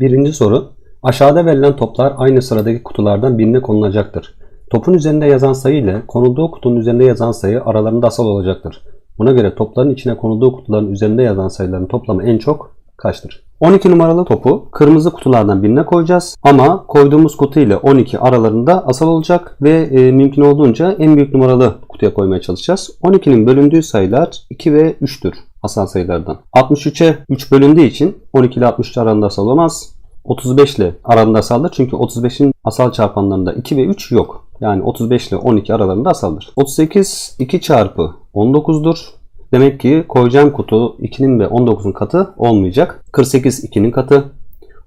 Birinci soru. Aşağıda verilen toplar aynı sıradaki kutulardan birine konulacaktır. Topun üzerinde yazan sayı ile konulduğu kutunun üzerinde yazan sayı aralarında asal olacaktır. Buna göre topların içine konulduğu kutuların üzerinde yazan sayıların toplamı en çok kaçtır? 12 numaralı topu kırmızı kutulardan birine koyacağız. Ama koyduğumuz kutu ile 12 aralarında asal olacak ve e, mümkün olduğunca en büyük numaralı kutuya koymaya çalışacağız. 12'nin bölündüğü sayılar 2 ve 3'tür asal sayılardan. 63'e 3 bölündüğü için 12 ile 63 arasında asal olamaz. 35 ile arasında asaldır. Çünkü 35'in asal çarpanlarında 2 ve 3 yok. Yani 35 ile 12 aralarında asaldır. 38 2 çarpı 19'dur. Demek ki koyacağım kutu 2'nin ve 19'un katı olmayacak. 48 2'nin katı.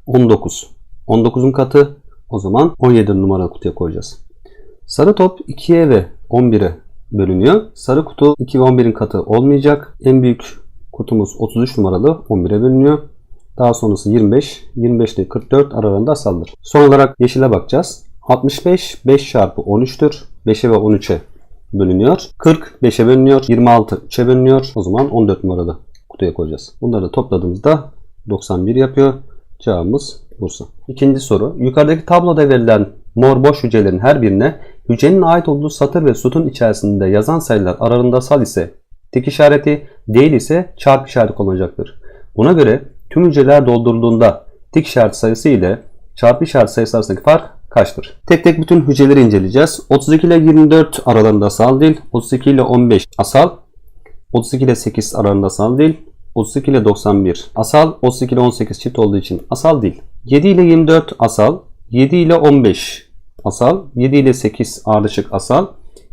19 19'un katı. O zaman 17 numaralı kutuya koyacağız. Sarı top 2'ye ve 11'e bölünüyor. Sarı kutu 2 ve 11'in katı olmayacak. En büyük kutumuz 33 numaralı 11'e bölünüyor. Daha sonrası 25, 25 ile 44 aralarında asaldır. Son olarak yeşile bakacağız. 65 5 çarpı 13'tür. 5'e ve 13'e bölünüyor. 40 5'e bölünüyor. 26 3'e bölünüyor. O zaman 14 numaralı kutuya koyacağız. Bunları da topladığımızda 91 yapıyor. Cevabımız Bursa. İkinci soru. Yukarıdaki tabloda verilen mor boş hücrelerin her birine hücrenin ait olduğu satır ve sütun içerisinde yazan sayılar aralarında sal ise tik işareti, değil ise çarpı işareti kullanacaktır. Buna göre tüm hücreler doldurulduğunda tik işareti sayısı ile çarpı işareti sayısı arasındaki fark kaçtır? Tek tek bütün hücreleri inceleyeceğiz. 32 ile 24 aralarında asal değil. 32 ile 15 asal. 32 ile 8 aralarında asal değil. 32 ile 91 asal. 32 ile 18 çift olduğu için asal değil. 7 ile 24 asal. 7 ile 15 asal. 7 ile 8 ardışık asal.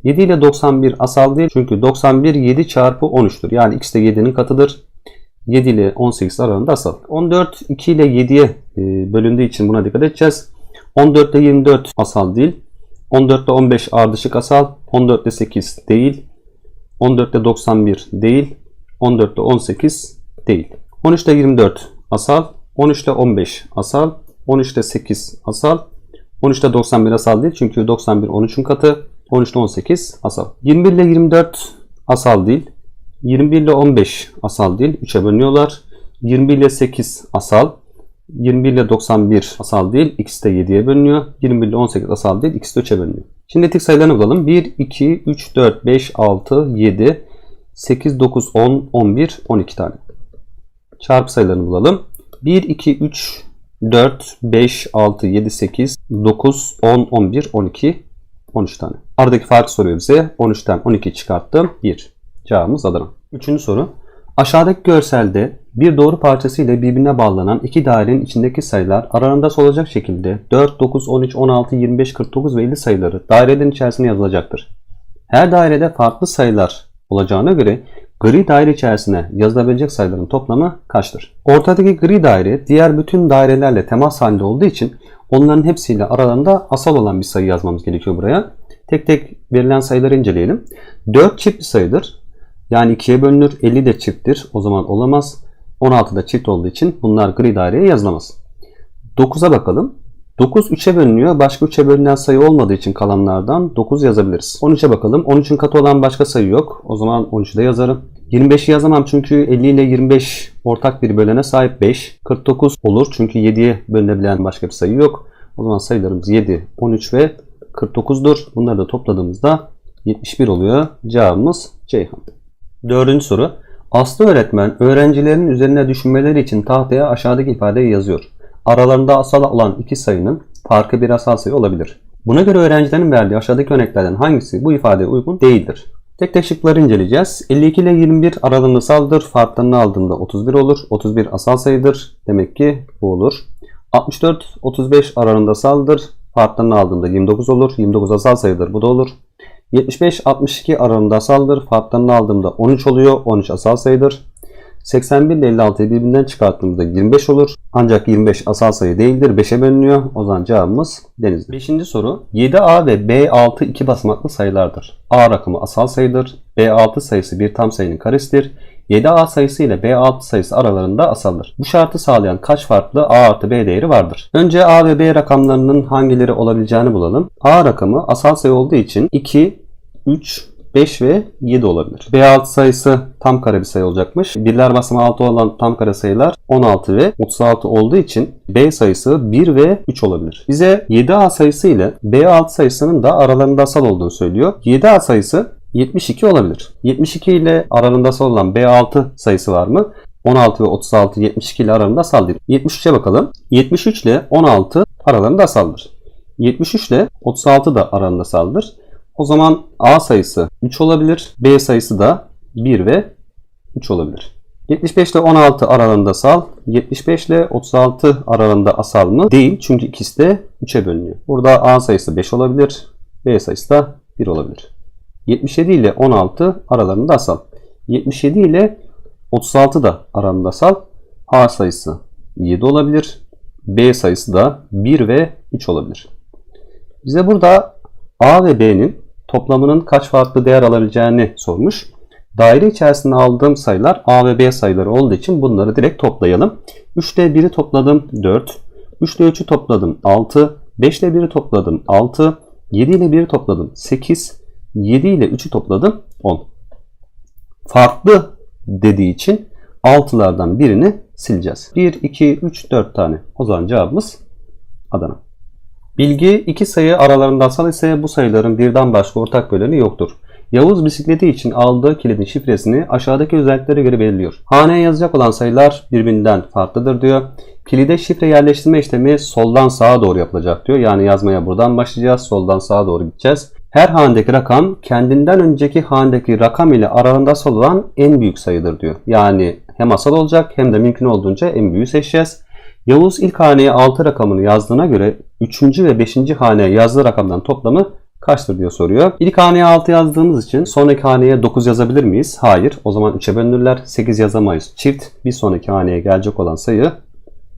7 ile 91 asal değil. Çünkü 91 7 çarpı 13'tür. Yani x de 7'nin katıdır. 7 ile 18 arasında asal. 14 2 ile 7'ye e, bölündüğü için buna dikkat edeceğiz. 14 ile 24 asal değil. 14 ile 15 ardışık asal. 14 ile 8 değil. 14 ile 91 değil. 14 ile 18 değil. 13 ile 24 asal. 13 ile 15 asal. 13 ile 8 asal. 13 ile 91 asal değil. Çünkü 91 13'ün katı. 13 ile 18 asal. 21 ile 24 asal değil. 21 ile 15 asal değil. 3'e bölünüyorlar. 21 ile 8 asal. 21 ile 91 asal değil. X de 7'ye bölünüyor. 21 ile 18 asal değil. X de 3'e bölünüyor. Şimdi netik sayılarını bulalım. 1, 2, 3, 4, 5, 6, 7, 8, 9, 10, 11, 12 tane. Çarpı sayılarını bulalım. 1, 2, 3, 4, 5, 6, 7, 8, 9, 10, 11, 12, 13 tane. Aradaki farkı soruyor bize. 13'ten 12 çıkarttım. 1. Cevabımız Adana. Üçüncü soru. Aşağıdaki görselde bir doğru parçası ile birbirine bağlanan iki dairenin içindeki sayılar aralarında solacak şekilde 4, 9, 13, 16, 25, 49 ve 50 sayıları dairelerin içerisine yazılacaktır. Her dairede farklı sayılar olacağına göre gri daire içerisine yazılabilecek sayıların toplamı kaçtır? Ortadaki gri daire diğer bütün dairelerle temas halinde olduğu için onların hepsiyle aralarında asal olan bir sayı yazmamız gerekiyor buraya. Tek tek verilen sayıları inceleyelim. 4 çift bir sayıdır. Yani 2'ye bölünür. 50 de çifttir. O zaman olamaz. 16 da çift olduğu için bunlar gri daireye yazılamaz. 9'a bakalım. 9 3'e bölünüyor. Başka 3'e bölünen sayı olmadığı için kalanlardan 9 yazabiliriz. 13'e bakalım. 13'ün katı olan başka sayı yok. O zaman 13'ü de yazarım. 25'i yazamam çünkü 50 ile 25 ortak bir bölene sahip 5. 49 olur çünkü 7'ye bölünebilen başka bir sayı yok. O zaman sayılarımız 7, 13 ve 49'dur. Bunları da topladığımızda 71 oluyor. Cevabımız Ceyhan. Dördüncü soru. Aslı öğretmen öğrencilerin üzerine düşünmeleri için tahtaya aşağıdaki ifadeyi yazıyor. Aralarında asal olan iki sayının farkı bir asal sayı olabilir. Buna göre öğrencilerin verdiği aşağıdaki örneklerden hangisi bu ifadeye uygun değildir? Tek tek şıkları inceleyeceğiz. 52 ile 21 aralığında asaldır. Farklarını aldığında 31 olur. 31 asal sayıdır. Demek ki bu olur. 64 35 aralığında asaldır. Farklarını aldığında 29 olur. 29 asal sayıdır. Bu da olur. 75-62 aralığında asaldır. Farklarını aldığımda 13 oluyor. 13 asal sayıdır. 81 ile 56'yı birbirinden çıkarttığımızda 25 olur. Ancak 25 asal sayı değildir. 5'e bölünüyor. O zaman cevabımız denizdir. 5. soru. 7A ve B6 iki basamaklı sayılardır. A rakamı asal sayıdır. B6 sayısı bir tam sayının karesidir. 7A sayısı ile B6 sayısı aralarında asaldır. Bu şartı sağlayan kaç farklı A artı B değeri vardır? Önce A ve B rakamlarının hangileri olabileceğini bulalım. A rakamı asal sayı olduğu için 2, 3, 5 ve 7 olabilir. B6 sayısı tam kare bir sayı olacakmış. Birler basamağı 6 olan tam kare sayılar 16 ve 36 olduğu için B sayısı 1 ve 3 olabilir. Bize 7A sayısı ile B6 sayısının da aralarında asal olduğunu söylüyor. 7A sayısı 72 olabilir. 72 ile aralarında asal olan B6 sayısı var mı? 16 ve 36 72 ile aralarında asal değil. 73'e bakalım. 73 ile 16 aralarında asaldır. 73 ile 36 da aralarında asaldır. O zaman A sayısı 3 olabilir. B sayısı da 1 ve 3 olabilir. 75 ile 16 aralığında asal. 75 ile 36 aralığında asal mı? Değil. Çünkü ikisi de 3'e bölünüyor. Burada A sayısı 5 olabilir. B sayısı da 1 olabilir. 77 ile 16 aralarında asal. 77 ile 36 da aralarında asal. A sayısı 7 olabilir. B sayısı da 1 ve 3 olabilir. Bize burada A ve B'nin toplamının kaç farklı değer alabileceğini sormuş. Daire içerisinde aldığım sayılar A ve B sayıları olduğu için bunları direkt toplayalım. 3 ile 1'i topladım 4. 3 ile 3'ü topladım 6. 5 ile 1'i topladım 6. 7 ile 1'i topladım 8. 7 ile 3'ü topladım 10. Farklı dediği için 6'lardan birini sileceğiz. 1, 2, 3, 4 tane. O zaman cevabımız Adana. Bilgi iki sayı aralarında asal ise bu sayıların birden başka ortak böleni yoktur. Yavuz bisikleti için aldığı kilidin şifresini aşağıdaki özelliklere göre belirliyor. Haneye yazacak olan sayılar birbirinden farklıdır diyor. Kilide şifre yerleştirme işlemi soldan sağa doğru yapılacak diyor. Yani yazmaya buradan başlayacağız. Soldan sağa doğru gideceğiz. Her hanedeki rakam kendinden önceki hanedeki rakam ile aralarında olan en büyük sayıdır diyor. Yani hem asal olacak hem de mümkün olduğunca en büyüğü seçeceğiz. Yavuz ilk haneye 6 rakamını yazdığına göre 3. ve 5. haneye yazdığı rakamdan toplamı kaçtır diyor soruyor. İlk haneye 6 yazdığımız için sonraki haneye 9 yazabilir miyiz? Hayır. O zaman 3'e bölünürler. 8 yazamayız. Çift bir sonraki haneye gelecek olan sayı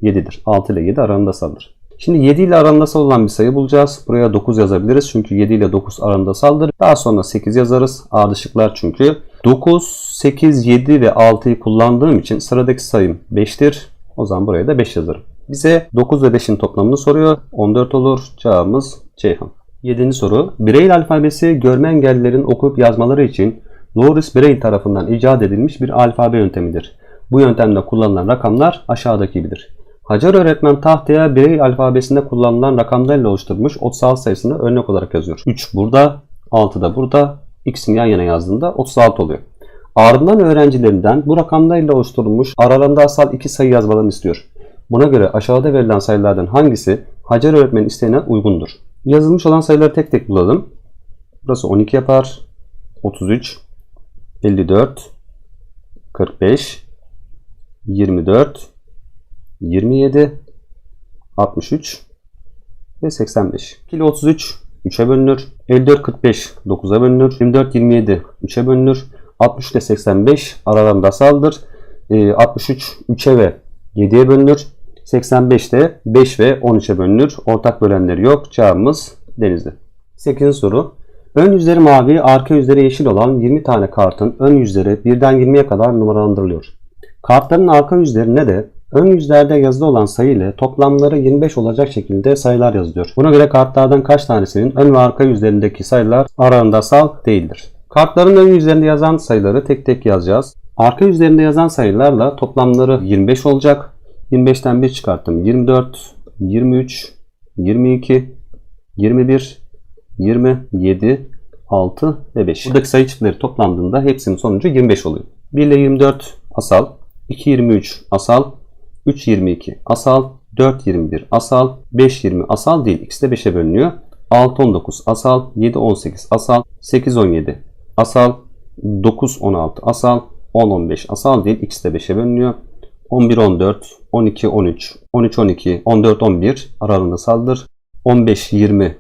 7'dir. 6 ile 7 arasında saldır. Şimdi 7 ile arasında olan bir sayı bulacağız. Buraya 9 yazabiliriz. Çünkü 7 ile 9 arasında saldır. Daha sonra 8 yazarız. A şıklar çünkü. 9, 8, 7 ve 6'yı kullandığım için sıradaki sayım 5'tir. O zaman buraya da 5 yazarım. Bize 9 ve 5'in toplamını soruyor. 14 olur. Cevabımız Ceyhan. 7. soru. Braille alfabesi görme engellilerin okuyup yazmaları için Louris Braille tarafından icat edilmiş bir alfabe yöntemidir. Bu yöntemde kullanılan rakamlar aşağıdaki gibidir. Hacer öğretmen tahtaya Braille alfabesinde kullanılan rakamlarla oluşturmuş 36 sayısını örnek olarak yazıyor. 3 burada, 6 da burada. İkisini yan yana yazdığında 36 oluyor. Ardından öğrencilerinden bu rakamlarla oluşturulmuş aralarında asal iki sayı yazmalarını istiyor. Buna göre aşağıda verilen sayılardan hangisi Hacer öğretmenin isteğine uygundur? Yazılmış olan sayıları tek tek bulalım. Burası 12 yapar. 33, 54, 45, 24, 27, 63 ve 85. 2 ile 33 3'e bölünür. 54, 45 9'a bölünür. 24, 27 3'e bölünür. 63 ile 85 aralarında asaldır. 63 3'e ve 7'ye bölünür. 85 de 5 ve 13'e bölünür. Ortak bölenleri yok. Cevabımız Denizli. 8. soru. Ön yüzleri mavi, arka yüzleri yeşil olan 20 tane kartın ön yüzleri birden 20'ye kadar numaralandırılıyor. Kartların arka yüzlerine de ön yüzlerde yazılı olan sayı ile toplamları 25 olacak şekilde sayılar yazılıyor. Buna göre kartlardan kaç tanesinin ön ve arka yüzlerindeki sayılar aralarında asal değildir. Kartların ön yüzlerinde yazan sayıları tek tek yazacağız. Arka yüzlerinde yazan sayılarla toplamları 25 olacak. 25'ten 1 çıkarttım. 24, 23, 22, 21, 27, 6 ve 5. Buradaki sayı çiftleri toplandığında hepsinin sonucu 25 oluyor. 1 ile 24 asal, 2 23 asal, 3 22 asal, 4 21 asal, 5 20 asal değil. İkisi de 5'e bölünüyor. 6 19 asal, 7 18 asal, 8 17 asal, 9 16 asal, 10 15 asal değil. İkisi de 5'e bölünüyor. 11 14, 12 13, 13 12, 14 11 aralığında saldır. 15 20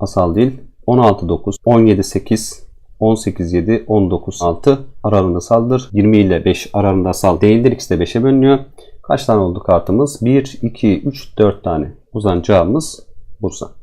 asal değil. 16 9, 17 8, 18 7, 19 6 aralığında saldır. 20 ile 5 aralığında asal değildir. İkisi de 5'e bölünüyor. Kaç tane oldu kartımız? 1, 2, 3, 4 tane. O zaman cevabımız Bursa.